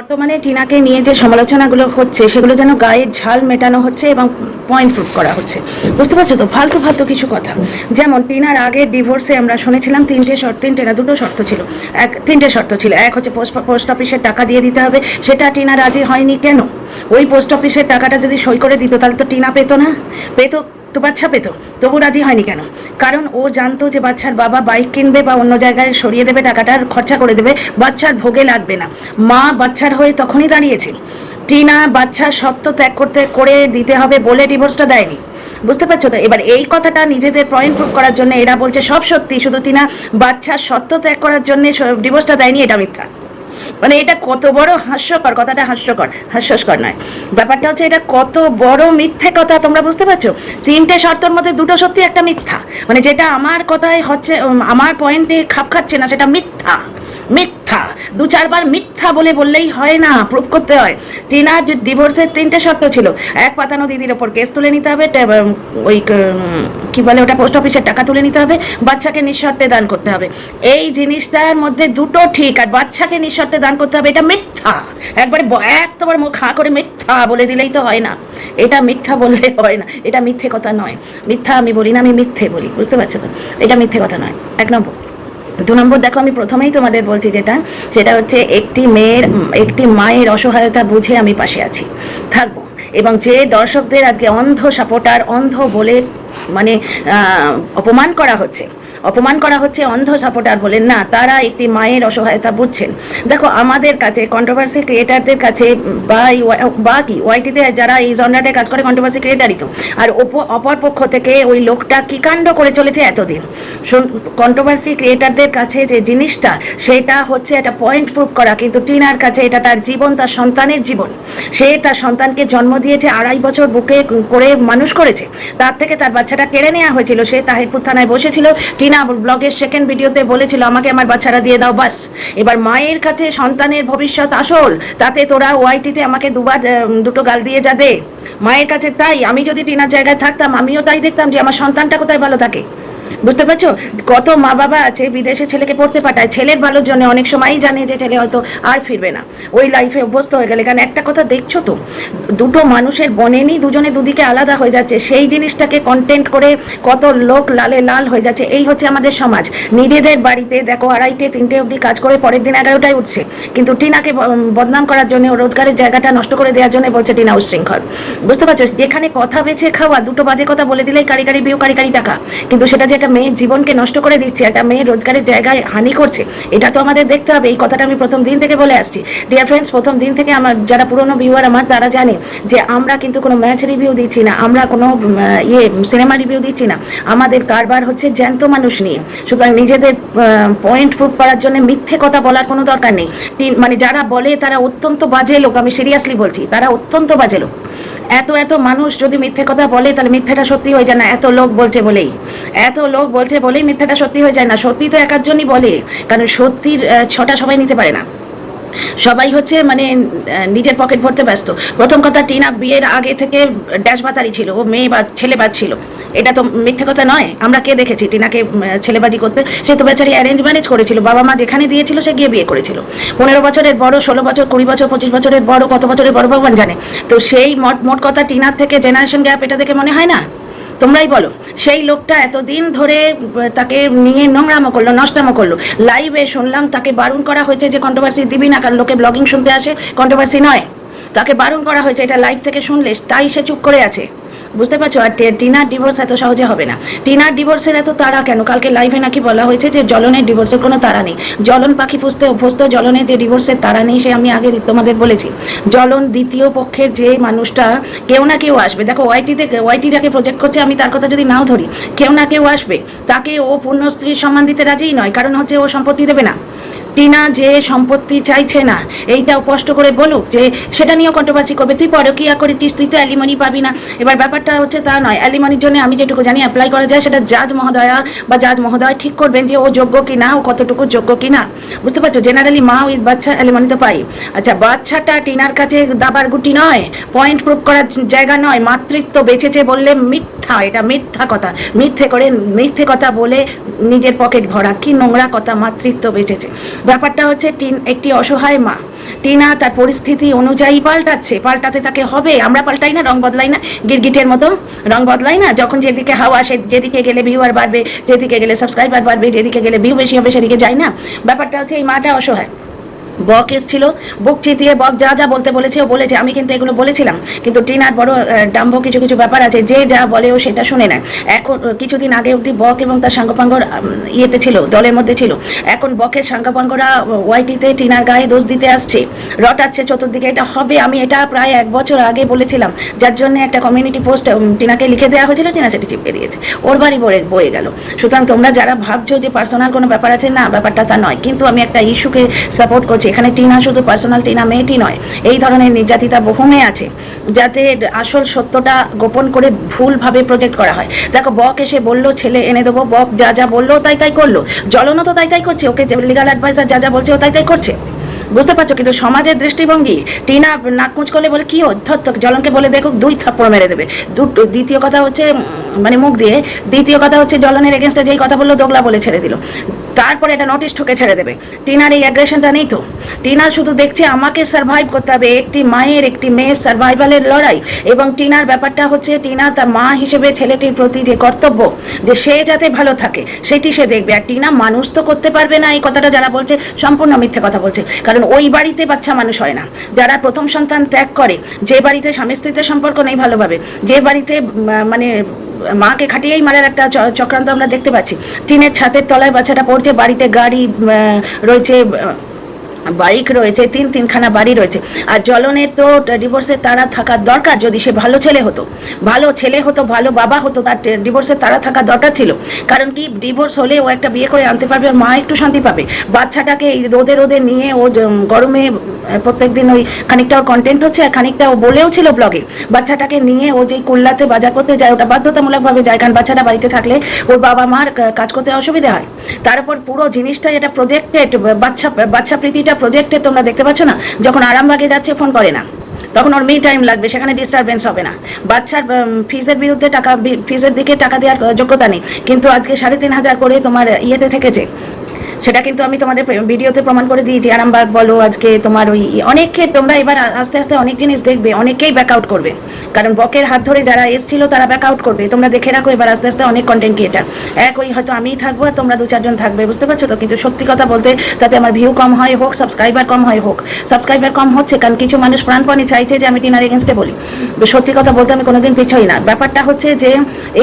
বর্তমানে টিনাকে নিয়ে যে সমালোচনাগুলো হচ্ছে, সেগুলো যেন গায়ের ঝাল মেটানো হচ্ছে এবং পয়েন্ট প্রুফ করা হচ্ছে। বুঝতে পারছ তো? ফালতু ফালতু কিছু কথা। যেমন, টিনার আগের ডিভোর্সে আমরা শুনেছিলাম তিনটে শর্ত, তিনটে না, দুটো শর্ত ছিল। এক, তিনটে শর্ত ছিল। এক হচ্ছে পোস্ট পোস্ট অফিসের টাকা দিয়ে দিতে হবে। সেটা টিনা রাজি হয়নি কেন? ওই পোস্ট অফিসের টাকাটা যদি সই করে দিত, তাহলে তো টিনা পেতো না। পেতো তো বাচ্চা পেতো, তবু রাজি হয়নি কেন? কারণ ও জানতো যে বাচ্চার বাবা বাইক কিনবে বা অন্য জায়গায় সরিয়ে দেবে, টাকাটার খরচা করে দেবে, বাচ্চার ভোগে লাগবে না। মা বাচ্চার হয়ে তখনই দাঁড়িয়েছে। টিনা বাচ্চার সত্য ত্যাগ করতে করে দিতে হবে বলে ডিভোর্সটা দেয়নি। বুঝতে পারছ তো? এবার এই কথাটা নিজেদের পয়েন্ট প্রুভ করার জন্য এরা বলছে সব সত্যি, শুধু টিনা বাচ্চার সত্য ত্যাগ করার জন্য ডিভোর্সটা দেয়নি, এটা মিথ্যা। মানে এটা কত বড় হাস্যকর, কথাটা হাস্যকর, হাস্যস্কর নয়। ব্যাপারটা হচ্ছে এটা কত বড় মিথ্যে কথা, তোমরা বুঝতে পারছ? তিনটে শর্তের মধ্যে দুটো সত্যি, একটা মিথ্যা। মানে যেটা আমার কথায় হচ্ছে আমার পয়েন্টে খাপ খাচ্ছে না, সেটা মিথ্যা। মিথ্যা। দু চারবার মিথ্যা বলে বললেই হয় না প্রুভ করতে হয়। টিনার ডিভোর্সের তিনটে শর্ত ছিল। এক, পাতানো দিদির ওপর কেস তুলে নিতে হবে ওই, কি বলে ওটা পোস্ট অফিসের টাকা তুলে নিতে হবে, বাচ্চাকে নিঃশর্তে দান করতে হবে। এই জিনিসটার মধ্যে দুটো ঠিক, আর বাচ্চাকে নিঃশর্তে দান করতে হবে, এটা মিথ্যা। একবারে একবার মুখ খা করে মিথ্যা বলে দিলেই তো হয় না। এটা মিথ্যা বললে হয় না, এটা মিথ্যে কথা নয়। মিথ্যা আমি বলি না, আমি মিথ্যে বলি, বুঝতে পারছ তো? এটা মিথ্যে কথা নয়। এক নম্বর। দু নম্বর দেখো, আমি প্রথমেই তোমাদের বলছি যেটা, সেটা হচ্ছে একটি মেয়ের, একটি মায়ের অসহায়তা বুঝে আমি পাশে আছি, থাকব। এবং যে দর্শকদের আজকে অন্ধ সাপোর্টার, অন্ধ বলে মানে অপমান করা হচ্ছে অপমান করা হচ্ছে অন্ধ সাপোর্টার বলেন না, তারা একটি মায়ের অসহায়তা বুঝছেন। দেখো, আমাদের কাছে কন্ট্রোভার্সি ক্রিয়েটারদের কাছে বা কি, ওয়াইটিতে যারা এই জনরাটে কাজ করে কন্ট্রোভার্সি ক্রিয়েটারই তো। আর অপর পক্ষ থেকে ওই লোকটা কি কাণ্ড করে চলেছে এতদিন? কন্ট্রোভার্সি ক্রিয়েটারদের কাছে যে জিনিসটা, সেটা হচ্ছে একটা পয়েন্ট প্রুভ করা, কিন্তু টিনার কাছে এটা তার জীবন, তার সন্তানের জীবন। সে তার সন্তানকে জন্ম দিয়েছে, আড়াই বছর বুকে করে মানুষ করেছে। তার থেকে তার বাচ্চাটা কেড়ে নেওয়া হয়েছিল, সে তাহিরপুর থানায় বসেছিল। টিনা ব্লগের সেকেন্ড ভিডিওতে বলেছিল, আমাকে আমার বাচ্চারা দিয়ে দাও, বাস। এবার মায়ের কাছে সন্তানের ভবিষ্যৎ আসল। তাতে তোরা ওয়াইটিতে আমাকে দুবার দুটো গাল দিয়ে যা দে। মায়ের কাছে তাই। আমি যদি টিনার জায়গায় থাকতাম, আমিও তাই দেখতাম যে আমার সন্তানটা কোথায় ভালো থাকে। বুঝতে পারছ? কত মা বাবা আছে, বিদেশে ছেলেকে পড়তে পাঠায়, ছেলের ভালোর জন্য অনেক সময়ই জানে যে ছেলে হয়তো আর ফিরবে না। ওই লাইফে অভ্যস্ত হয়ে গেলে। কারণ একটা কথা দেখছ তো, দুটো মানুষের বনেনি দুজনে দুদিকে আলাদা হয়ে যাচ্ছে। সেই জিনিসটাকে কন্টেন্ট করে কত লোক লালে লাল হয়ে যাচ্ছে। এই হচ্ছে আমাদের সমাজ। নিজেদের বাড়িতে দেখো, আড়াইটে, তিনটে অবধি কাজ করে পরের দিন এগারোটায় উঠছে। কিন্তু টিনাকে বদনাম করার জন্য, রোজগারের জায়গাটা নষ্ট করে দেওয়ার জন্য বলছে টিনা উশৃঙ্খল। বুঝতে পারছ? যেখানে কথা বেছে খাওয়া, দুটো বাজে কথা বলে দিলেই কারি কারি বিউ কারি টাকা। কিন্তু সেটা যে একটা মেয়ের জীবনকে নষ্ট করে দিচ্ছে, একটা মেয়ের রোজগারের জায়গায় হানি করছে, এটা তো আমাদের দেখতে হবে। এই কথাটা আমি প্রথম দিন থেকে বলে আসছি। ডিয়ার ফ্রেন্ডস প্রথম দিন থেকে আমার যারা পুরনো ভিউয়ার আমার, তারা জানে যে আমরা কিন্তু কোনো ম্যাচ রিভিউ দিচ্ছি না, আমরা কোনো ইয়ে সিনেমা রিভিউ দিচ্ছি না। আমাদের কারবার হচ্ছে জ্যান্ত মানুষ নিয়ে। সুতরাং নিজেদের পয়েন্ট প্রুভ করার জন্য মিথ্যে কথা বলার কোনো দরকার নেই। মানে যারা বলে তারা অত্যন্ত বাজে লোক, আমি সিরিয়াসলি বলছি, তারা অত্যন্ত বাজে লোক। এত এত মানুষ যদি মিথ্যে কথা বলে, তাহলে মিথ্যাটা সত্যি হয়ে যায় না। এত লোক বলছে বলেই। এত লোক বলছে বলেই মিথ্যাটা সত্যি হয়ে যায় না। সত্যি তো একার জন্যই বলে। কারণ সত্যির ছটা সবাই নিতে পারে না। সবাই হচ্ছে মানে নিজের পকেট ভরতে ব্যস্ত। প্রথম কথা, টিনা বিয়ের আগে থেকে ড্যাশ বাতারি ছিল, ও মেয়ে বা ছেলে বাদ ছিল। এটা তো মিথ্যে কথা নয়, আমরা কে দেখেছি? টিনাকে ছেলেবাজি করতে। সে তো বেচারি অ্যারেঞ্জ ম্যারেজ করেছিল, বাবা মা যেখানে দিয়েছিল, সে গিয়ে বিয়ে করেছিল। পনেরো বছরের বড়, ষোলো বছর, কুড়ি বছর, পঁচিশ বছরের বড়, কত বছরের বড় ভগবান জানে? তো সেই মোট মোট কথা, টিনার থেকে জেনারেশন গ্যাপ এটা দেখে মনে হয় না? তোমরাই বলো। সেই লোকটা এতদিন ধরে তাকে নিয়ে নোংরামো করল, নষ্টামো করল। লাইভে শুনলাম তাকে বারণ করা হয়েছে যে কন্ট্রোভার্সি দিবি না, কারণ লোকে ব্লগিং শুনতে আসে। কন্ট্রোভার্সি নয়। তাকে বারণ করা হয়েছে, এটা লাইভ থেকে শুনলে, তাই সে চুপ করে আছে। বুঝতে পারছ? আর টিনার ডিভোর্স এত সহজে হবে না। টিনার ডিভোর্সের এত তারা কেন? কালকে লাইভে নাকি বলা হয়েছে যে জলনের ডিভোর্সের কোনো তারা নেই। জলন পাখি পুষতে অভ্যস্ত, জলনের যে ডিভোর্সের তারা নেই, সে আমি আগে তোমাদের বলেছি। জলন দ্বিতীয় পক্ষের যে মানুষটা, কেউ না কেউ আসবে। দেখো ওয়াইটি ওয়াইটিতে ওয়াইটি যাকে প্রজেক্ট করছে, আমি তার কথা যদি নাও ধরি, কেউ না কেউ আসবে। তাকে ও পূর্ণ স্ত্রীর সম্মান দিতে রাজিই নয়, কারণ হচ্ছে ও সম্পত্তি দেবে না। টিনা যে সম্পত্তি চাইছে না এইটা স্পষ্ট করে বলুক যে সেটা নিয়েও কন্ট্রোভার্সি করবে। তুই পরকিয়া করেছিস, তুই তো অ্যালিমনি পাবি না। এবার ব্যাপারটা হচ্ছে তা নয় অ্যালিমনির জন্য আমি যেটুকু জানি অ্যাপ্লাই করা যায়, সেটা জাজ মহোদয়া বা জাজ মহোদয় ঠিক করবেন যে ও যোগ্য কি না ও কতটুকু যোগ্য কি না বুঝতে পারছ? জেনারেলি মা উইথ বাচ্চা অ্যালিমনি তো পাই আচ্ছা বাচ্চাটা টিনার কাছে দাবার গুটি নয় পয়েন্ট প্রুভ করার জায়গা নয়, মাতৃত্ব বেঁচেছে বললে মিথ্যা মিথ্যা এটা মিথ্যা কথা। মিথ্যে করে, মিথ্যে কথা বলে নিজের পকেট ভরা। কি নোংরা কথা, মাতৃত্ব বেঁচেছে। ব্যাপারটা হচ্ছে টিন একটি অসহায় মা। টিনা তার পরিস্থিতি অনুযায়ী পাল্টাচ্ছে, পাল্টাতে তাকে হবে, আমরা পাল্টাই না, রং বদলাই না, গিরগিটের মতো রং বদলাই না। যখন যেদিকে হাওয়া, সে যেদিকে গেলে ভিউয়ার বাড়বে, যেদিকে গেলে সাবস্ক্রাইবার বাড়বে, যেদিকে গেলে ভিউ বেশি হবে, সেদিকে যায় না। ব্যাপারটা হচ্ছে এই মাটা অসহায়। বক এসছিল। বুক চিতিয়ে বক যা যা বলতে বলেছে, ও বলেছে, আমি কিন্তু এগুলো বলেছিলাম। কিন্তু টিনার বড় ডাম্ব কিছু কিছু ব্যাপার আছে, যে যা বলে ও সেটা শুনে নেয়। এখন কিছুদিন আগে অবধি বক এবং তার সাঙ্গপাঙ্গর ইয়েতে ছিল, দলের মধ্যে ছিল। এখন বকের সাঙ্গপাঙ্গরা ওয়াইটিতে টিনার গায়ে দোষ দিতে আসছে। রটাচ্ছে চতুর্দিকে, এটা হবে, আমি এটা প্রায় এক বছর আগে বলেছিলাম। যার জন্য একটা কমিউনিটি পোস্ট টিনাকে লিখে দেওয়া হয়েছিল, টিনা সেটি চিপকে দিয়েছে। ওর বাড়ি বয়ে বয়ে গেল। সুতরাং তোমরা যারা ভাবছ যে পার্সোনাল কোনো ব্যাপার আছে, না, ব্যাপারটা তা নয়। কিন্তু আমি একটা ইস্যুকে সাপোর্ট করছি এখানে টিনা শুধু পার্সোনাল টিনা, মেয়েটি নয়, এই ধরনের নির্যাতিতা বহু মেয়ে আছে, যাতে আসল সত্যটা গোপন করে ভুলভাবে প্রজেক্ট করা হয়। দেখো, বক এসে বলল, ছেলে এনে দেবো। বক যা যা বলল, তাই তাই করল। জলনও তো তাই তাই করছে, ওকে লিগাল অ্যাডভাইসার যা যা বলছে, ও তাই তাই করছে। বুঝতে পারছ? কিন্তু সমাজের দৃষ্টিভঙ্গি, টিনা নাকমুচ করলে বলে, কি অধ্যত্ত জলনকে বলে দেখো দুই থাপ্পড় মেরে দেবে। দুটো, দ্বিতীয় কথা হচ্ছে মানে মুখ দিয়ে, দ্বিতীয় কথা হচ্ছে জলনের এগেনস্টে যেই কথা বলল, দোগলা বলে ছেড়ে দিল। তারপরে এটা নোটিশ ঠুকে ছেড়ে দেবে। টিনার এই অ্যাগ্রেশনটা নেই তো? টিনা শুধু দেখছে আমাকে সার্ভাইভ করতে হবে, একটি মায়ের, একটি মেয়ের সার্ভাইভালের লড়াই। এবং টিনার ব্যাপারটা হচ্ছে, টিনা তার মা হিসেবে ছেলেটির প্রতি যে কর্তব্য, যে সে যাতে ভালো থাকে, সেটি সে দেখবে। আর টিনা মানুষ তো করতে পারবে না, এই কথাটা যারা বলছে, সম্পূর্ণ মিথ্যে কথা বলছে। কারণ ওই বাড়িতে বাচ্চা মানুষ হয় না। যারা প্রথম সন্তান ত্যাগ করে, যে বাড়িতে স্বামী স্ত্রীতে সম্পর্ক নেই ভালোভাবে, যে বাড়িতে মানে মাকে খাটিয়েই মারার একটা চক্রান্ত আমরা দেখতে পাচ্ছি। টিনের ছাতের তলায় বাচ্চাটা পড়ছে, বাড়িতে গাড়ি রয়েছে বাইক রয়েছে, তিন তিনখানা বাড়ি রয়েছে। আর জলনের তো ডিভোর্সের তারা থাকার দরকার। যদি সে ভালো ছেলে হতো, ভালো ছেলে হতো, ভালো বাবা হতো, তার ডিভোর্সের তারা থাকার দরকার ছিল। কারণ কি ডিভোর্স হলে ও একটা বিয়ে করে আনতে পারবে মা একটু শান্তি পাবে। বাচ্চাটাকে এই রোদে রোদে নিয়ে ও গরমে প্রত্যেক দিন ওই খানিকটা কন্টেন্ট হচ্ছে, আর খানিকটা ও বলেও ছিল ব্লগে বাচ্চাটাকে নিয়ে ও যে কুল্লাতে বাজার করতে যায়, ওটা বাধ্যতামূলকভাবে যায়। কারণ বাচ্চাটা বাড়িতে থাকলে ওর বাবা মার কাজ করতে অসুবিধা হয়। তারপর পুরো জিনিসটা এটা প্রজেক্টেড বাচ্চা বাচ্চা প্রীতিটা প্রজেক্টেড তোমরা দেখতে পাচ্ছ না? যখন আরামবাগে যাচ্ছে ফোন করে না। তখন ওর মি টাইম লাগবে, সেখানে ডিস্টারবেন্স হবে না। বাচ্চার ফিজের বিরুদ্ধে টাকা ফিজের দিকে টাকা দেওয়ার যোগ্যতা নেই। কিন্তু আজকে সাড়ে তিন হাজার করে তোমার ইয়েতে থেকেছে। সেটা কিন্তু আমি তোমাদের ভিডিওতে প্রমাণ করে দিয়েছি। আরামবাগ বলো আজকে তোমার ওই অনেককে তোমরা এবার আস্তে আস্তে অনেক জিনিস দেখবে অনেকেই ব্যাক আউট করবে। কারণ বকের হাত ধরে যারা এসছিল তারা ব্যাক আউট করবে। তোমরা দেখে রাখো এবার আস্তে আস্তে অনেক কন্টেন্ট ক্রিয়েটার এক ওই হয়তো আমিই থাকব আর তোমরা দু চারজন থাকবে, বুঝতে পারছ তো? কিন্তু সত্যি কথা বলতে তাতে আমার ভিউ কম হয় হোক সাবস্ক্রাইবার কম হয় হোক। সাবস্ক্রাইবার কম হচ্ছে কারণ কিছু মানুষ প্রাণপণে চাইছে যে আমি টিনার এগেনস্টে বলি। সত্যি কথা বলতে আমি কোনোদিন পিছোই না। ব্যাপারটা হচ্ছে যে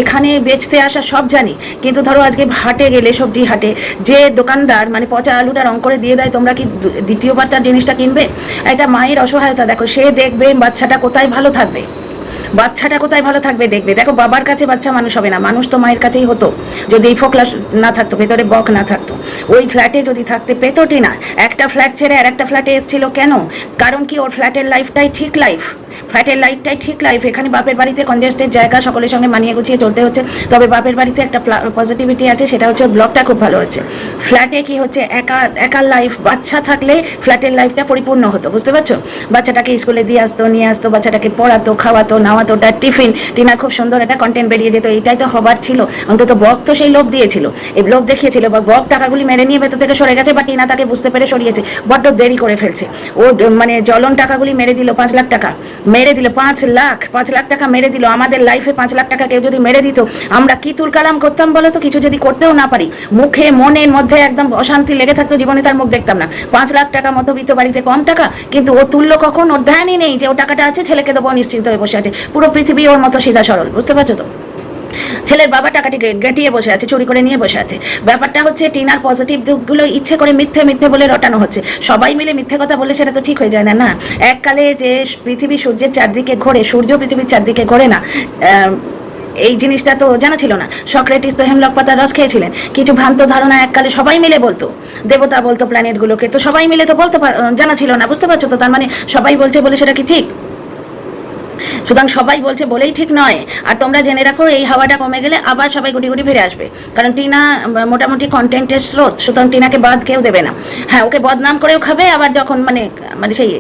এখানে বেচতে আসা সব জানি। কিন্তু ধরো আজকে হাটে গেলে সবজি হাটে, যে দোকানদার মানে পচা আলুটা রং করে দিয়ে দেয়, তোমরা কি দ্বিতীয়বার তার জিনিসটা কিনবে? এটা মায়ের অসহায়তা, দেখো, সে দেখবে বাচ্চাটা কোথায় ভালো থাকবে। বাচ্চাটা কোথায় ভালো থাকবে দেখবে। দেখো, বাবার কাছে বাচ্চা মানুষ হবে না, মানুষ তো মায়ের কাছেই হতো। যদি এই ফোকলা না থাকতো, ভেতরে বক না থাকতো। ওই ফ্ল্যাটে যদি থাকতে পেতোটি না, একটা ফ্ল্যাট ছেড়ে আর একটা ফ্ল্যাটে এসেছিল কেন? কারণ কি ওর ফ্ল্যাটের লাইফটাই ঠিক লাইফ ফ্ল্যাটের লাইফটাই ঠিক লাইফ এখানে বাপের বাড়িতে কনজেস্টের জায়গা সকলের সঙ্গে মানিয়ে গুছিয়ে চলতে হচ্ছে। তবে বাপের বাড়িতে একটা পজিটিভিটি আছে, সেটা হচ্ছে ব্লগটা খুব ভালো হচ্ছে। ফ্ল্যাটে কি হচ্ছে, একা একার লাইফ বাচ্চা থাকলে ফ্ল্যাটের লাইফটা পরিপূর্ণ হতো, বুঝতে পারছ? বাচ্চাটাকে স্কুলে দিয়ে আসতো, নিয়ে আসতো, বাচ্চাটাকে পড়াতো, খাওয়াতো নাওয়াতো তার টিফিন টিনার খুব সুন্দর একটা কন্টেন্ট বেরিয়ে যেত, এইটাই তো হবার ছিল। অন্তত বক তো সেই লোভ দিয়েছিল। এই লোভ দেখিয়েছিল, বা বক টাকাগুলি মেরে নিয়ে ভেতর থেকে সরে গেছে, বা টিনা তাকে বুঝতে পেরে সরিয়েছে, বড্ড দেরি করে ফেলছে। ও মানে জ্বলন টাকাগুলি মেরে দিল, পাঁচ লাখ টাকা। মেরে দিল পাঁচ লাখ পাঁচ লাখ টাকা মেরে দিল। আমাদের লাইফে পাঁচ লাখ টাকা কেউ যদি মেরে দিত, আমরা কি তুলকালাম করতাম বলো তো? কিছু যদি করতেও না পারি। মুখে, মনের মধ্যে একদম অশান্তি লেগে থাকতো, জীবনে তার মুখ দেখতাম না। পাঁচ লাখ টাকা মধ্যবিত্ত বাড়িতে কম টাকা, কিন্তু ও তুল্য কখন? ওর ধ্যানই নেই যে ও টাকাটা আছে, ছেলেকে দেবো নিশ্চিন্ত হয়ে বসে আছে। পুরো পৃথিবী ওর মতো সিধা সরল বুঝতে পারছ তো? ছেলের বাবা টাকাটি গেঁটিয়ে বসে আছে, চুরি করে নিয়ে বসে আছে। ব্যাপারটা হচ্ছে, টিনার পজিটিভ দিকগুলো ইচ্ছে করে মিথ্যে মিথ্যে বলে রটানো হচ্ছে। সবাই মিলে মিথ্যে কথা বলে সেটা তো ঠিক হয়ে যায় না না? এককালে যে পৃথিবী সূর্যের চারদিকে ঘোরে, সূর্য পৃথিবীর চারদিকে ঘোরে না এই জিনিসটা তো জানা ছিল না। সক্রেটিস তো হেমলক পাতার রস খেয়েছিলেন। কিছু ভ্রান্ত ধারণা এককালে সবাই মিলে বলতো। দেবতা বলতো প্ল্যানেটগুলোকে, তো সবাই মিলে তো বলতে জানা ছিল না, বুঝতে পারছ তো? তার মানে সবাই বলছে বলে সেটা কি ঠিক? সুতরাং সবাই বলছে বলেই ঠিক নয়। আর তোমরা জেনে রাখো, এই হাওয়াটা কমে গেলে আবার সবাই গুটি গুটি ফিরে আসবে। কারণ টিনা মোটামুটি কন্টেন্টের স্রোত, সুতরাং টিনাকে বাদ কেউ দেবে না। হ্যাঁ ওকে বদনাম করেও খাবে, আবার যখন মানে মানে সেই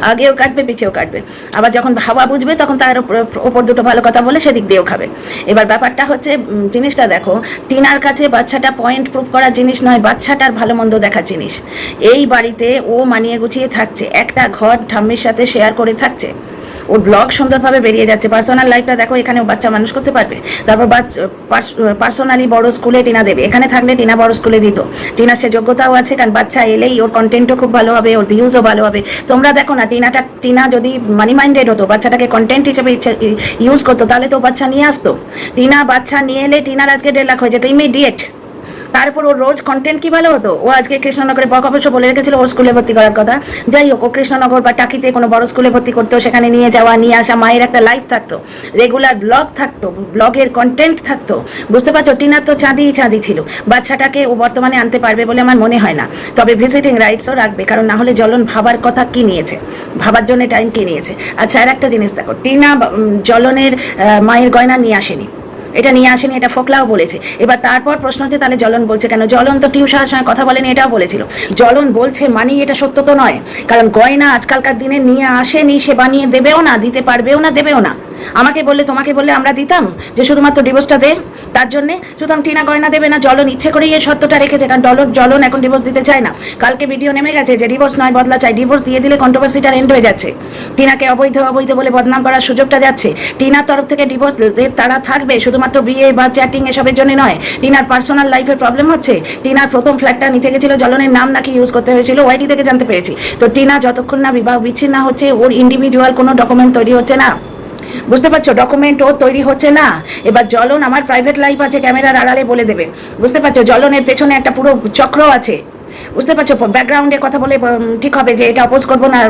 আগেও কাটবে পিছিয়েও কাটবে। আবার যখন হাওয়া বুঝবে, তখন তার ওপর- দুটো ভালো কথা বলে সেদিক দিয়েও খাবে। এবার ব্যাপারটা হচ্ছে জিনিসটা দেখো, টিনার কাছে বাচ্চাটা পয়েন্ট প্রুফ করা জিনিস নয়, বাচ্চাটার ভালো মন্দ দেখার জিনিস। এই বাড়িতে ও মানিয়ে গুছিয়ে থাকছে, একটা ঘর ঠাম্মির সাথে শেয়ার করে থাকছে। ওর ব্লগ সুন্দরভাবে বেরিয়ে যাচ্ছে। পার্সোনাল লাইফটা দেখো এখানে বাচ্চা মানুষ করতে পারবে। তারপর পার্সোনালি বড় স্কুলে টিনা দেবে। এখানে থাকলে টিনা বড় স্কুলে দিত। টিনার সে যোগ্যতাও আছে, কারণ বাচ্চা এলেই ওর কন্টেন্টও খুব ভালো হবে, ওর ভিউজও ভালো হবে। তোমরা দেখো না, টিনাটা, টিনা যদি মানি মাইন্ডেড হতো, বাচ্চাটাকে কন্টেন্ট হিসেবে ইউজ করতো, তাহলে তো বাচ্চা নিয়ে আসতো। টিনা বাচ্চা নিয়ে এলে টিনার আজকে দেড় লাখ হয়ে যেত। ইমিডিয়েট তারপর ওর রোজ কন্টেন্ট কি ভালো হতো? ও আজকে কৃষ্ণনগরে বক অবশ্য বলে রেখেছিল ওর স্কুলে ভর্তি করার কথা। যাই হোক, ও কৃষ্ণনগর বা টাকিতে কোনো বড় স্কুলে ভর্তি করতো, সেখানে নিয়ে যাওয়া, নিয়ে আসা, মায়ের একটা লাইফ থাকতো। রেগুলার ব্লগ থাকতো ব্লগের কন্টেন্ট থাকতো। বুঝতে পারছ? টিনার তো চাঁদিই চাঁদি ছিল। বাচ্চাটাকে ও বর্তমানে আনতে পারবে বলে আমার মনে হয় না। তবে ভিজিটিং রাইটসও রাখবে, কারণ না হলে জলন ভাবার কথা কি নিয়েছে? ভাবার জন্য টাইম কি নিয়েছে? আচ্ছা আর একটা জিনিস দেখো। টিনা জ্বলনের মায়ের গয়না নিয়ে আসেনি। এটা নিয়ে আসেনি, এটা ফোকলাও বলেছে। এবার তারপর প্রশ্ন হচ্ছে, তাহলে জলন বলছে কেন? জলন তো টিউশনের সঙ্গে কথা বলেনি, এটাও বলেছিল। জলন বলছে মানি এটা সত্য তো নয়, কারণ গয়না আজকালকার দিনে নিয়ে আসেনি, সে বানিয়ে দেবেও না, দিতে পারবেও না, দেবেও না। আমাকে বললে, তোমাকে বললে আমরা দিতাম যে শুধুমাত্র ডিভোর্সটা দে, তার জন্যে। সুতরাং টিনা গয়না দেবে না জ্বলন ইচ্ছে করেই এই শর্তটা রেখেছে, কারণ ডলর জ্বলন এখন ডিভোর্স দিতে চায় না। কালকে ভিডিও নেমে গেছে যে ডিভোর্স নয়, বদলা চাই। ডিভোর্স দিয়ে দিলে কন্ট্রোভার্সিটার এন্ড হয়ে যাচ্ছে। টিনাকে অবৈধ অবৈধ বলে বদনাম করার সুযোগটা যাচ্ছে। টিনার তরফ থেকে ডিভোর্স তারা থাকবে, শুধুমাত্র বিয়ে বা চ্যাটিং এসবের জন্য নয়। টিনার পার্সোনাল লাইফের প্রবলেম হচ্ছে। টিনার প্রথম ফ্ল্যাটটা নিতে গেছিল জ্বলনের নাম নাকি ইউজ করতে হয়েছিল ওয়াইটি থেকে জানতে পেরেছি। তো টিনা যতক্ষণ না বিবাহ বিচ্ছিন্ন হচ্ছে, ওর ইন্ডিভিজুয়াল কোনো ডকুমেন্ট তৈরি হচ্ছে না। বুঝতে পারছ? ডকুমেন্ট ও তৈরি হচ্ছে না। এবার জলন আমার প্রাইভেট লাইফ আছে, ক্যামেরার আড়ালে বলে দেবে। বুঝতে পারছ? জ্বলনের পেছনে একটা পুরো চক্র আছে। বুঝতে পারছ? ব্যাকগ্রাউন্ডে কথা বলে ঠিক হবে যে এটা অপোজ করব না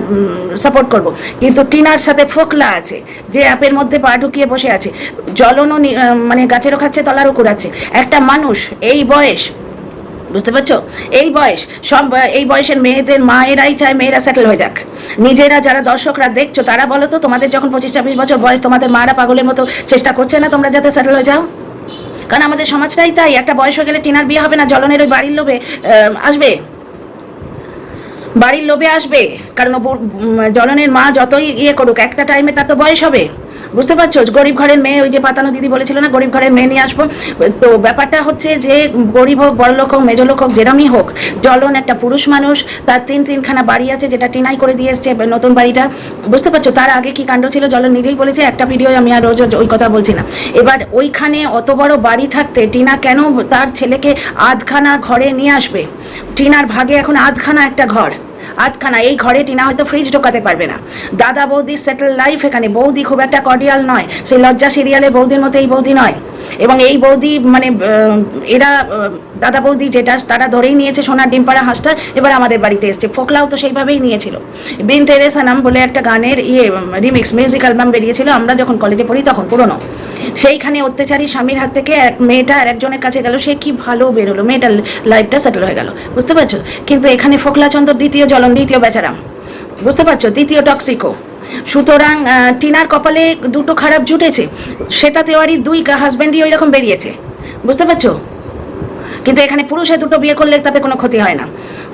সাপোর্ট করব। কিন্তু টিনার সাথে ফোকলা আছে, যে অ্যাপের মধ্যে পা ঢুকিয়ে বসে আছে। জলনও মানে গাছেরও খাচ্ছে, তলারও কুড়াচ্ছে। একটা মানুষ, এই বয়স বুঝতে পারছ? এই বয়স, সব এই বয়সের মেয়েদের, মায়েরাই চায় মেয়েরা সেটেল হয়ে যাক। নিজেরা যারা দর্শকরা দেখছ, তারা বলো তো, তোমাদের যখন পঁচিশ, ছাব্বিশ বছর বয়স, তোমাদের মারা পাগলের মতো চেষ্টা করছে না তোমরা যাতে সেটেল হয়ে যাও? কারণ আমাদের সমাজটাই তাই, একটা বয়স হয়ে গেলে টিনার বিয়ে হবে না জলনের ওই বাড়ির লোভে আসবে? বাড়ির লোভে আসবে, কারণ জলনের মা যতই ইয়ে করুক, একটা টাইমে তার তো বয়স হবে। বুঝতে পারছ? গরিব ঘরের মেয়ে, ওই যে পাতানো দিদি বলেছিল না, গরিব ঘরের মেয়ে নিয়ে আসব। তো ব্যাপারটা হচ্ছে যে, গরিব হোক, বড় লোক হোক মেজ লোক হোক, যেরমই হোক জলন একটা পুরুষ মানুষ, তার তিন তিনখানা বাড়ি আছে যেটা টিনাই করে দিয়ে এসছে নতুন বাড়িটা। বুঝতে পারছ? তার আগে কি কাণ্ড ছিল? জলন নিজেই বলেছে, একটা ভিডিও আমি আর রোজ ওই কথা বলছি না। এবার ওইখানে অত বড় বাড়ি থাকতে টিনা কেন তার ছেলেকে আধখানা ঘরে নিয়ে আসবে? টিনার ভাগে এখন আধখানা একটা ঘর। আধখানা এই ঘরে টিনা হয়তো ফ্রিজ ঢোকাতে পারবে না। দাদা বৌদি সেটেল লাইফ এখানে। বৌদি খুব একটা কর্ডিয়াল নয় সেই লজ্জা সিরিয়ালে বৌদির মতো এই বৌদি নয়। এবং এই বৌদি মানে এরা দাদা বৌদি যেটা, তারা ধরেই নিয়েছে সোনার ডিমপাড়া হাঁসটা, এবার আমাদের বাড়িতে এসছে। ফোকলাও তো সেইভাবেই নিয়েছিল। বিন তেরেসা নাম বলে একটা গানের ইয়ে রিমিক্স মিউজিক অ্যালবাম বেরিয়েছিল, আমরা যখন কলেজে পড়ি তখন, পুরনো। সেইখানে অত্যাচারী স্বামীর হাত থেকে এক মেয়েটা আর একজনের কাছে গেল, সে কি ভালো বেরোলো, মেয়েটার লাইফটা সেটেল হয়ে গেল। বুঝতে পারছ? কিন্তু এখানে ফোকলাচন্দ্র দ্বিতীয় জলন দ্বিতীয় বেচারাম। বুঝতে পারছ? দ্বিতীয় টক্সিকো সুতরাং টিনার কপালে দুটো খারাপ জুটেছে। শ্বেতা তেওয়ারির দুই হাজব্যান্ডই ওই রকম বেরিয়েছে। বুঝতে পারছ? কিন্তু এখানে পুরুষে দুটো বিয়ে করলে তাতে কোনো ক্ষতি হয় না।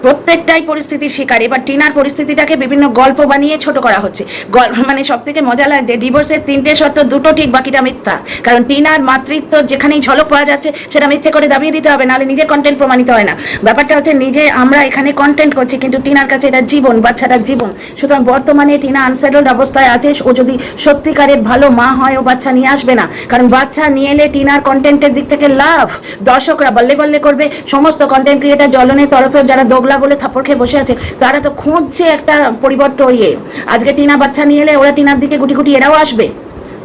প্রত্যেকটাই পরিস্থিতির শিকার। এবার টিনার পরিস্থিতিটাকে বিভিন্ন গল্প বানিয়ে ছোট করা হচ্ছে। গল- মানে সব থেকে মজা লাগছে ডিভোর্সের তিনটে শর্ত, দুটো ঠিক, বাকিটা মিথ্যা। কারণ টিনার মাতৃত্ব যেখানেই ঝলক পাওয়া যাচ্ছে, সেটা মিথ্যে করে দাবিয়ে দিতে হবে, নাহলে নিজে কন্টেন্ট প্রমাণিত হয় না। ব্যাপারটা হচ্ছে নিজে আমরা এখানে কন্টেন্ট করছি, কিন্তু টিনার কাছে এটা জীবন, বাচ্চাটার জীবন। সুতরাং বর্তমানে টিনা আনসেটেলড অবস্থায় আছে, ও যদি সত্যিকারের ভালো মা হয়, ও বাচ্চা নিয়ে আসবে না। কারণ বাচ্চা নিয়ে এলে টিনার কন্টেন্টের দিক থেকে লাভ। দর্শকরা বল্লে বল্লে করবে, সমস্ত কন্টেন্ট ক্রিয়েটার জলনের তরফে যারা দোগলা বলে থাপড় খেয়ে বসে আছে। তারা তো খুঁজছে একটা পরিবর্তন ইয়ে। আজকে টিনা বাচ্চা নিয়ে এলে ওরা টিনার দিকে গুটি গুটি এরাও আসবে।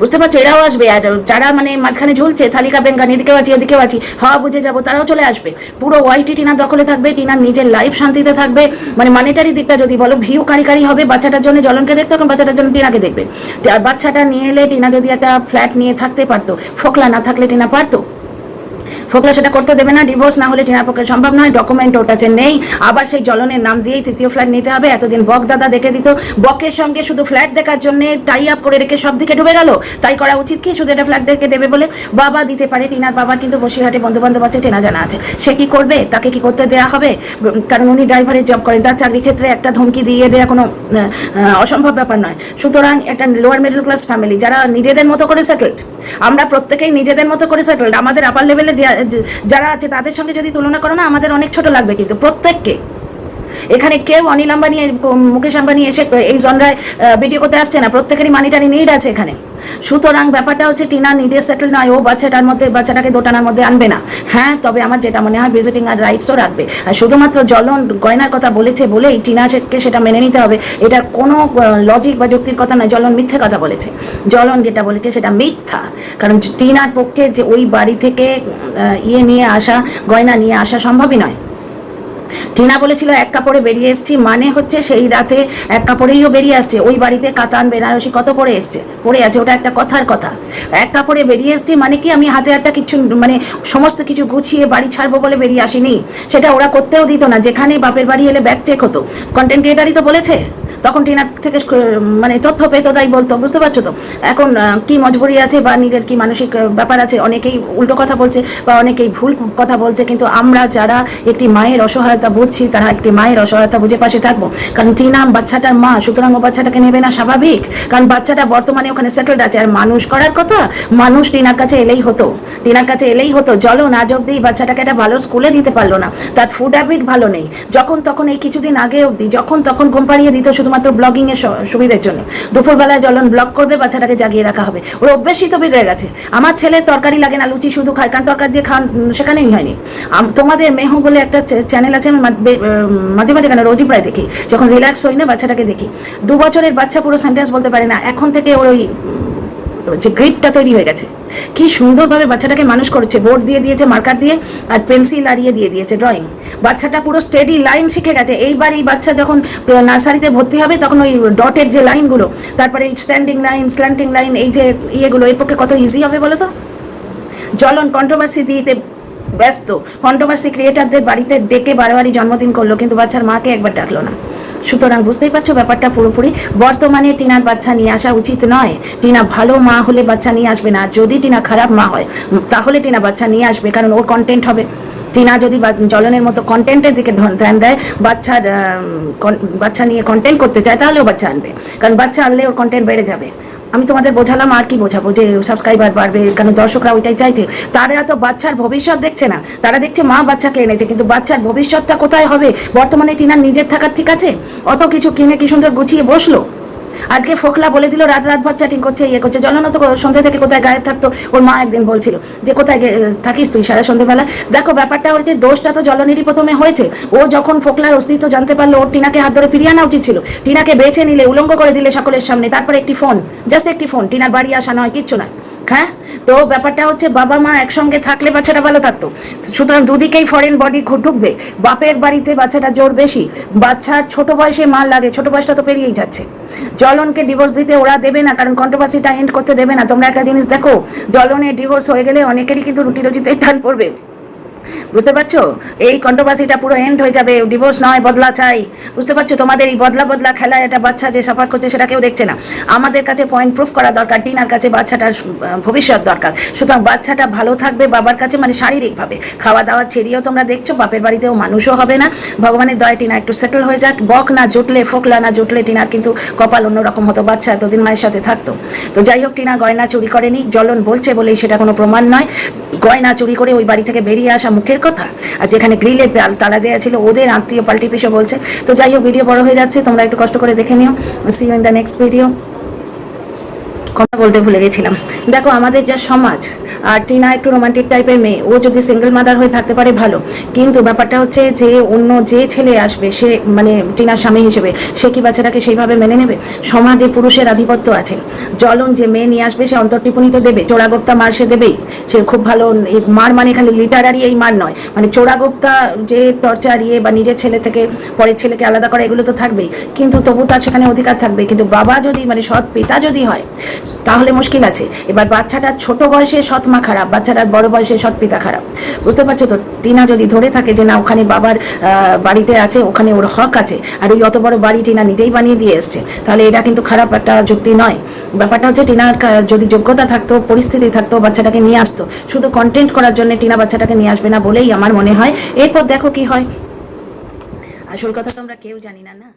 বুঝতে পারছ? এরাও আসবে। আর যারা মানে মাঝখানে ঝুলছে, থালিকা বেঙ্গানি এদিকেও আছি, ওদিকেও আছি, হাওয়া বুঝে যাব, তারাও চলে আসবে। পুরো ওয়াইটি টিনার দখলে থাকবে টিনার নিজের লাইফ শান্তিতে থাকবে। মানে মানিটারি দিকটা যদি বলো ভিউ কারি কারি হবে, বাচ্চাটার জন্য জলনকে দেখতে তখন বাচ্চাটার জন্য টিনাকে দেখবে। আর বাচ্চাটা নিয়ে এলে টিনা যদি একটা ফ্ল্যাট নিয়ে থাকতে পারতো, ফোকলা না থাকলে টিনা পারতো। ফোকলা সেটা করতে দেবে না ডিভোর্স না হলে টিনার পক্ষে সম্ভব নয় ডকুমেন্ট ওর কাছে নেই। আবার সেই জলনের নাম দিয়েই তৃতীয় ফ্ল্যাট নিতে হবে। এতদিন বক দাদা দেখে দিত, বকের সঙ্গে শুধু ফ্ল্যাট দেখার জন্য টাই আপ করে রেখে সব দিকে ডুবে গেল। তাই করা উচিত কি? শুধু এটা ফ্ল্যাট দেখে দেবে বলে বাবা দিতে পারে। টিনার বাবার কিন্তু বসিরহাটে বন্ধু বান্ধব আছে, চেনা জানা আছে। সে কি করবে? তাকে কি করতে দেয়া হবে? কারণ উনি ড্রাইভারের জব করেন, তার চাকরি ক্ষেত্রে একটা ধমকি দিয়ে দেওয়া কোনো অসম্ভব ব্যাপার নয়। সুতরাং একটা লোয়ার মিডল ক্লাস ফ্যামিলি যারা নিজেদের মতো করে সেটেলড আমরা প্রত্যেকেই নিজেদের মতো করে সেটেলড আমাদের আপার লেভেলে যারা আছে তাদের সঙ্গে যদি তুলনা করো না আমাদের অনেক ছোট লাগবে কিন্তু প্রত্যেককে। এখানে কেউ অনিল আম্বানি, মুকেশ আম্বানি এসে, এই জনরায় ভিডিও করতে আসছে না। প্রত্যেকেরই মানি টানি নিড আছে এখানে। সুতরাং ব্যাপারটা হচ্ছে, টিনা নিজে সেটেল নয়, ও বাচ্চাটার মধ্যে, বাচ্চাটাকে দোটানার মধ্যে আনবে না। হ্যাঁ তবে আমার যেটা মনে হয় ভিজিটিং আর রাইটসও রাখবে। আর শুধুমাত্র জলন গয়নার কথা বলেছে বলেই টিনাকে সেটা মেনে নিতে হবে। এটার কোনো লজিক বা যুক্তির কথা নয় জলন মিথ্যে কথা বলেছে। জলন যেটা বলেছে সেটা মিথ্যা। কারণ টিনার পক্ষে যে ওই বাড়ি থেকে ইয়ে নিয়ে আসা, গয়না নিয়ে আসা সম্ভবই নয়। টিনা বলেছিল, এক কাপড়ে বেরিয়ে এসছি। মানে হচ্ছে সেই রাতে এক কাপড়েইও বেরিয়ে আসছে। ওই বাড়িতে কাতান, বেনারসি কত পরে এসছে? পড়ে আছে, ওটা একটা কথার কথা। এক কাপড়ে বেরিয়ে এসছি মানে কি আমি হাতে একটা কিছু মানে সমস্ত কিছু গুছিয়ে বাড়ি ছাড়বো বলে বেরিয়ে আসিনি? সেটা ওরা করতেও দিত না। যেখানে বাপের বাড়ি এলে ব্যাগ চেক হতো। কন্টেন্ট ক্রিয়েটারই তো বলেছে। তখন টিনার থেকে মানে তথ্য পেত, তাই বলতো। বুঝতে পারছ তো? এখন কি মজবুরি আছে বা নিজের কি মানসিক ব্যাপার আছে? অনেকেই উল্টো কথা বলছে বা অনেকেই ভুল কথা বলছে। কিন্তু আমরা যারা একটি মায়ের অসহায়তা বুঝছি তারা একটি মায়ের অসহায়তা বুঝে পাশে থাকব। কারণ টিনা বাচ্চাটার মা সুতরাং ও বাচ্চাটাকে নেবে না স্বাভাবিক। কারণ বাচ্চাটা বর্তমানে ওখানে সেটেলড আছে। আর মানুষ করার কথা? মানুষ টিনার কাছে এলেই হতো। টিনার কাছে এলেই হতো চলো না অব্দি বাচ্চাটাকে একটা ভালো স্কুলে দিতে পারল না। তার ফুড হ্যাবিট ভালো নেই। যখন তখন এই কিছুদিন আগে অবধি যখন তখন ঘুম পাড়িয়ে দিত শুধুমাত্র ব্লগিং এর স- সুবিধার জন্য। দুপুরবেলায় জ্বলন ব্লগ করবে বাচ্চাটাকে জাগিয়ে রাখা হবে। ওর অভ্যেসই তো বিগড়ে গেছে। আমার ছেলে তরকারি লাগে না লুচি শুধু খায়। কারণ তরকারি দিয়ে উম, সেখানেই হয়নি। তোমাদের মেহ বলে একটা চ্যানেল আছে মাঝে মাঝে কেন রোজই প্রায় দেখি। যখন রিল্যাক্স হই না, বাচ্চাটাকে দেখি। দু বছরের বাচ্চা পুরো সেন্টেন্স বলতে পারে না। এখন থেকে ওর ওই যে গ্রিপটা তৈরি হয়ে গেছে। কি সুন্দরভাবে বাচ্চাটাকে মানুষ করেছে। বোর্ড দিয়ে দিয়েছে মার্কার দিয়ে, আর পেন্সিল আরিয়ে দিয়ে দিয়েছে ড্রয়িং বাচ্চাটা পুরো স্টেডি লাইন শিখে গেছে। এইবার এই বাচ্চা যখন নার্সারিতে ভর্তি হবে, তখন ওই ডটের যে লাইনগুলো তারপরে স্ট্যান্ডিং লাইন স্ল্যান্টিং লাইন এই যে ইয়েগুলো, এর পক্ষে কত ইজি হবে বলো তো? জ্বলন কন্ট্রোভার্সি দিতে ব্যস্ত। কন্ট্রোভার্সি ক্রিয়েটারদের বাড়িতে ডেকে বারবারই জন্মদিন করল, কিন্তু বাচ্চার মাকে একবার ডাকলো না। সুতরাং বুঝতেই পারছ ব্যাপারটা পুরোপুরি? বর্তমানে টিনার বাচ্চা নিয়ে আসা উচিত নয়। টিনা ভালো মা হলে বাচ্চা নিয়ে আসবে না। যদি টিনা খারাপ মা হয় তাহলে টিনা বাচ্চা নিয়ে আসবে, কারণ ওর কন্টেন্ট হবে। টিনা যদি জ্বলনের মতো কন্টেন্টের দিকে ধ্যান দেয়, বাচ্চার বাচ্চা নিয়ে কন্টেন্ট করতে চায় তাহলেও বাচ্চা আনবে। কারণ বাচ্চা আনলে ওর কন্টেন্ট বেড়ে যাবে। আমি তোমাদের বোঝালাম আর কি বোঝাবো যে সাবস্ক্রাইবার বাড়বে কারণ দর্শকরা ওইটাই চাইছে। তারা তো বাচ্চার ভবিষ্যৎ দেখছে না। তারা দেখছে মা বাচ্চাকে এনেছে, কিন্তু বাচ্চার ভবিষ্যৎটা কোথায় হবে? বর্তমানে টিনার নিজের থাকার ঠিক আছে? অত কিছু কিনে কি সুন্দর গুছিয়ে বসল? আজকে ফোকলা বলে দিল, রাত রাত ভর চ্যাটিং করছে ইয়ে করছে। জলন তো সন্ধ্যে থেকে কোথায় গায়েব থাকতো? ওর মা একদিন বলছিল, যে কোথায় থাকিস তুই সারা সন্ধ্যেবেলা দেখো, ব্যাপারটা হচ্ছে, দোষটা তো জলনেরই প্রথমে হয়েছে। ও যখন ফোকলার অস্তিত্ব জানতে পারল, ওর টিনাকে হাত ধরে ফিরিয়ে আনা উচিত ছিল। টিনাকে বেছে নিলে, উলঙ্গ করে দিলে সকলের সামনে। তারপরে একটি ফোন জাস্ট একটি ফোন টিনার বাড়ি আসা নয়, কিচ্ছু নয়। হ্যাঁ? তো ব্যাপারটা হচ্ছে বাবা মা একসঙ্গে থাকলে বাচ্চাটা ভালো থাকতো। সুতরাং দুদিকেই ফরেন বডি ঢুকবে। বাপের বাড়িতে বাচ্চাটা জোর বেশি। বাচ্চার ছোট বয়সে মাল লাগে। ছোট বয়সটা তো পেরিয়েই যাচ্ছে। জলনকে ডিভোর্স দিতে ওরা দেবে না, কারণ কন্ট্রোভার্সিটা এন্ড করতে দেবে না। তোমরা একটা জিনিস দেখো জলনের ডিভোর্স হয়ে গেলে অনেকেরই কিন্তু রুটি রুচিতে টান পড়বে। বুঝতে পারছ? এই কন্ট্রোভার্সিটা পুরো এন্ড হয়ে যাবে ডিভোর্স নয়, বদলা চাই। বুঝতে পারছ? তোমাদের এই বদলা বদলা খেলায় একটা বাচ্চা যে সাফার করছে সেটা কেউ দেখছে না। আমাদের কাছে পয়েন্ট প্রুফ করা দরকার, টিনার কাছে বাচ্চাটার ভবিষ্যৎ দরকার। সুতরাং বাচ্চাটা ভালো থাকবে বাবার কাছে মানে শারীরিকভাবে। খাওয়া দাওয়া ছেড়েও তোমরা দেখছ, বাপের বাড়িতেও মানুষও হবে না। ভগবানের দয় টিনা একটু সেটেল হয়ে যাক। বক না জুটলে, ফোকলা না জুটলে টিনার কিন্তু কপাল অন্যরকম হতো। বাচ্চা এতদিন মায়ের সাথে থাকতো। তো যাই হোক, টিনা গয়না চুরি করেনি। জলন বলছে বলেই সেটা কোনো প্রমাণ নয়। গয়না চুরি করে ওই বাড়ি থেকে বেরিয়ে আসা মুখের কথা? আর যেখানে গ্রিলের দাল তালা দেওয়া ছিল, ওদের আত্মীয় পাল্টি পিসে বলছে, তো যাই হোক ভিডিও বড় হয়ে যাচ্ছে, তোমরা একটু কষ্ট করে দেখে নিও। See you in the next video বলতে ভুলে গেছিলাম। দেখো, আমাদের যা সমাজ, আর টিনা একটু রোমান্টিক টাইপের মেয়ে, ও যদি সিঙ্গেল মাদার হয়ে থাকতে পারে, ভালো। কিন্তু ব্যাপারটা হচ্ছে যে, অন্য যে ছেলে আসবে, সে মানে টিনার স্বামী হিসেবে, সে কি বাচ্চাটাকে সেইভাবে মেনে নেবে? সমাজে পুরুষের আধিপত্য আছে। জলন যে মেয়ে নিয়ে আসবে, সে অন্তর্টিপুনি তো দেবে, চোরাগোপ্তা মার সে দেবেই। সে খুব ভালো মার মানে খালি লিটারারি এই মার নয়। মানে চোরাগোপ্তা যে টর্চার ইয়ে বা নিজের ছেলে থেকে, পরের ছেলেকে আলাদা করা, এগুলো তো থাকবেই। কিন্তু তবু তার সেখানে অধিকার থাকবে। কিন্তু বাবা যদি মানে সৎ পিতা যদি হয় তাহলে মুশকিল আছে। এবার বাচ্চাটার ছোট বয়সে সৎ মা খারাপ, বাচ্চাটার বড় বয়সে সৎ পিতা খারাপ। বুঝতে পারছ তো? টিনা যদি ধরে থাকে যে না, ওখানে বাবার বাড়িতে আছে, ওখানে ওর হক আছে, আর ওই অত বড় বাড়ি টিনা নিজেই বানিয়ে দিয়ে এসছে, তাহলে এটা কিন্তু খারাপ একটা যুক্তি নয়। ব্যাপারটা হচ্ছে টিনার যদি যোগ্যতা থাকতো, পরিস্থিতি থাকতো, বাচ্চাটাকে নিয়ে আসতো, শুধু কন্টেন্ট করার জন্য টিনা বাচ্চাটাকে নিয়ে আসবে না বলেই আমার মনে হয়। এরপর দেখো কি হয়। আসল কথা তো আমরা কেউ জানি না না?